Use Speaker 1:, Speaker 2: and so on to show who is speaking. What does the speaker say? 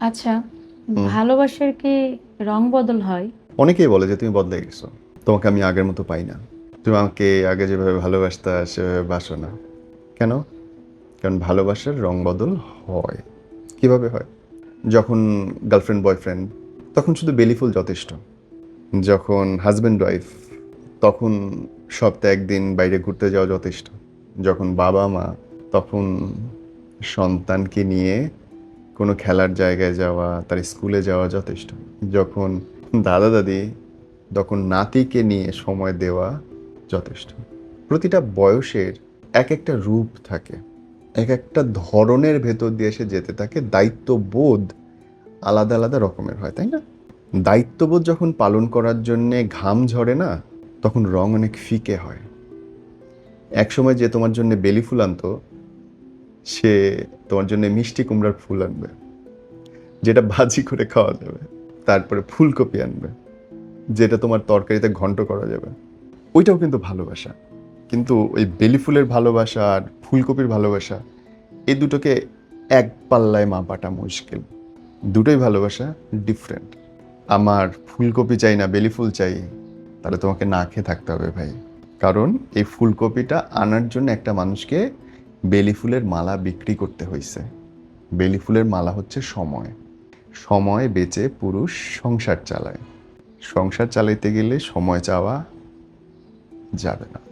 Speaker 1: আচ্ছা ভালোবাসার কি রং বদল হয়?
Speaker 2: অনেকেই বলে যে তুমি বদলে গেছো। তোমাকে আমি আগের মতো পাই না। তুমি আমাকে আগে যেভাবে ভালোবাসতা সেভাবে বাসো না। কেন? কারণ ভালোবাসার রং বদল হয়। কীভাবে হয়? যখন গার্লফ্রেন্ড বয়ফ্রেন্ড তখন শুধু বেলিফুল যথেষ্ট। যখন হাজব্যান্ড ওয়াইফ তখন সপ্তাহে একদিন বাইরে ঘুরতে যাওয়া যথেষ্ট। যখন বাবা মা তখন সন্তানকে নিয়ে কোনো খেলার জায়গায় যাওয়া, তার স্কুলে যাওয়া যথেষ্ট। যখন দাদা দাদি, তখন নাতিকে নিয়ে সময় দেওয়া যথেষ্ট। প্রতিটা বয়সের এক একটা রূপ থাকে, এক একটা ধরনের ভেতর দিয়ে সে যেতে থাকে। দায়িত্ববোধ আলাদা আলাদা রকমের হয়, তাই না? দায়িত্ববোধ যখন পালন করার জন্যে ঘাম ঝরে না, তখন রং অনেক ফিকে হয়। একসময় যে তোমার জন্য বেলি ফুল আনতো সে তোমার জন্য মিষ্টি কুমড়ার ফুল আনবে, যেটা ভাজি করে খাওয়া যাবে, তারপরে ফুলকপি আনবে, যেটা তোমার তরকারিতে ঘন্ট করা যাবে। ওইটাও কিন্তু ভালোবাসা। কিন্তু ওই বেলি ফুলের ভালোবাসা আর ফুলকপির ভালোবাসা এই দুটোকে এক পাল্লায় মাপাটা মুশকিল। দুটোই ভালোবাসা ডিফারেন্ট আমার ফুলকপি চাই না, বেলি ফুল চাই, তাহলে তোমাকে না খেয়ে থাকতে হবে ভাই। কারণ এই ফুলকপিটা আনার জন্য একটা মানুষকে বেলি ফুলের মালা বিক্রি করতে হয়েছে বেলি ফুলের মালা হচ্ছে সময়। সময় বেচে পুরুষ সংসার চালায়। সংসার চালাইতে গেলে সময় চাওয়া যাবে না।